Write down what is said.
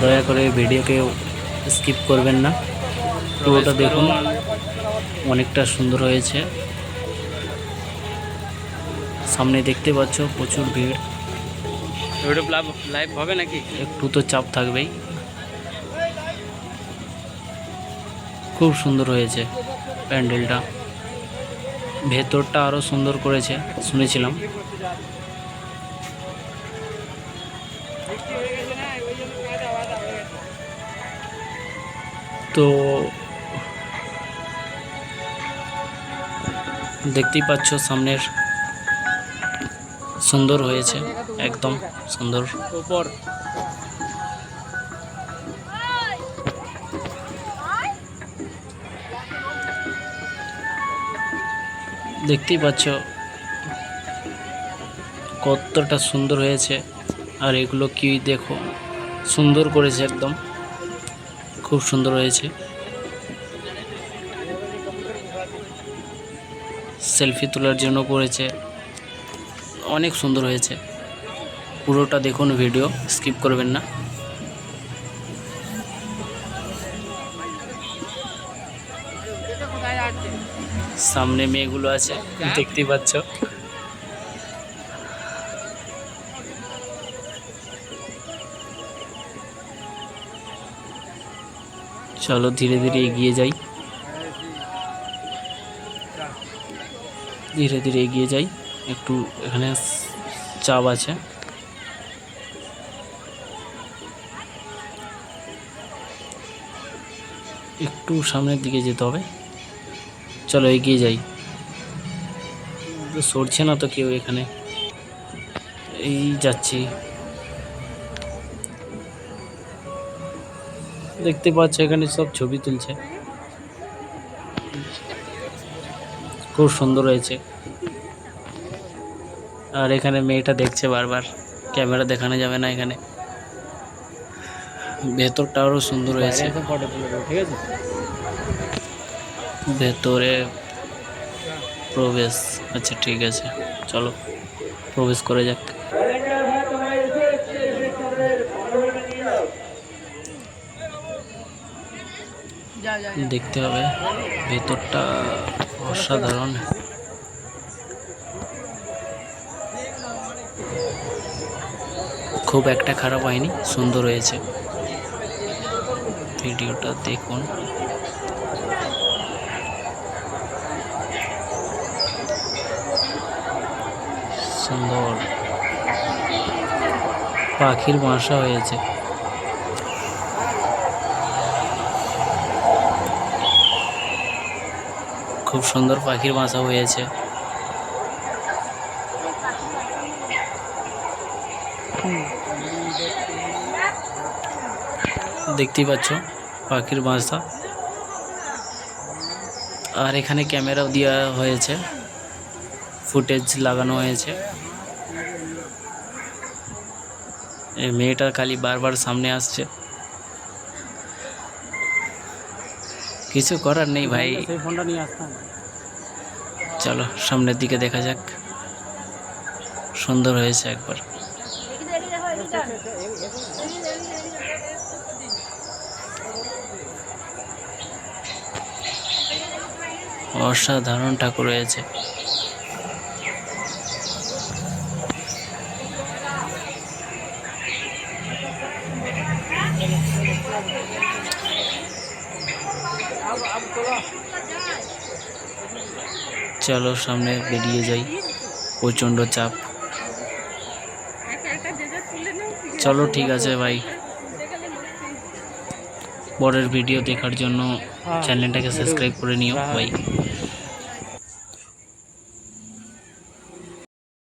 দয়া করে ভিডিওকে স্কিপ করবেন না। পুরোটা দেখুন। অনেকটা সুন্দর হয়েছে। সামনে দেখতে পাচ্ছ প্রচুর ভিড়। লাইভ হবে নাকি? একটু তো চাপ থাকবেই। খুব সুন্দর হয়েছে প্যান্ডেলটা। ভেতরটা আরও সুন্দর করেছে শুনেছিলাম। তো দেখতেই পাচ্ছ সামনের সুন্দর হয়েছে একদম সুন্দর। উপর। দেখতেই পাচ্ছ কতটা সুন্দর হয়েছে আর এগুলো কি দেখো সুন্দর করেছে একদম। খুব সুন্দর হয়েছে। সেলফি তোলার জন্য করেছে। অনেক সুন্দর হয়েছে। পুরোটা দেখুন ভিডিও স্কিপ করবেন না। সামনে মেয়েগুলো আছে দেখতেই পাচ্ছ। চলো ধীরে ধীরে এগিয়ে যাই। ধীরে ধীরে এগিয়ে যাই। একটু এখানে চাপ আছে। একটু সামনের দিকে যেতে হবে। চলো এগিয়ে যাই। সরছে না তো কেউ এখানে। এই যাচ্ছি। দেখতে পাচ্ছ এখানে সব ছবি তুলছে। খুব সুন্দর হয়েছে। আর এখানে মেয়েটা দেখছে বারবার। ক্যামেরা দেখানো যাবে না এখানে। ভেতরটা আরও সুন্দর হয়েছে। ফটো তুলে ঠিক আছে? ভেতরে প্রবেশ। আচ্ছা ঠিক আছে। চলো প্রবেশ করে যাক। দেখতে হবে। ভেতরটা অসাধারণ। খুব একটা খারাপ হয়নি, সুন্দর হয়েছে। ভিডিওটা দেখুন। সুন্দর। পাখির বাসা হয়েছে। খুব সুন্দর পাখির বাসা হয়েছে। দেখতেই পাচ্ছ পাখির বাসা। আর এখানে ক্যামেরাও দেওয়া হয়েছে। ফুটেজ লাগানো হয়েছে। মেয়েটা খালি বারবার সামনে আসছে। কিছু করার নেই ভাই। সেই ফোনটা নিয়ে আসতাম। চলো সামনের দিকে দেখা যাক। সুন্দর হয়েছে একবার। অসাধারণ ঠাকুর হয়েছে। চলো সামনে বেরিয়ে যাই। প্রচণ্ড চাপ। চলো ঠিক আছে ভাই। পরের ভিডিও দেখার জন্য চ্যানেলটাকে সাবস্ক্রাইব করে নিও ভাই।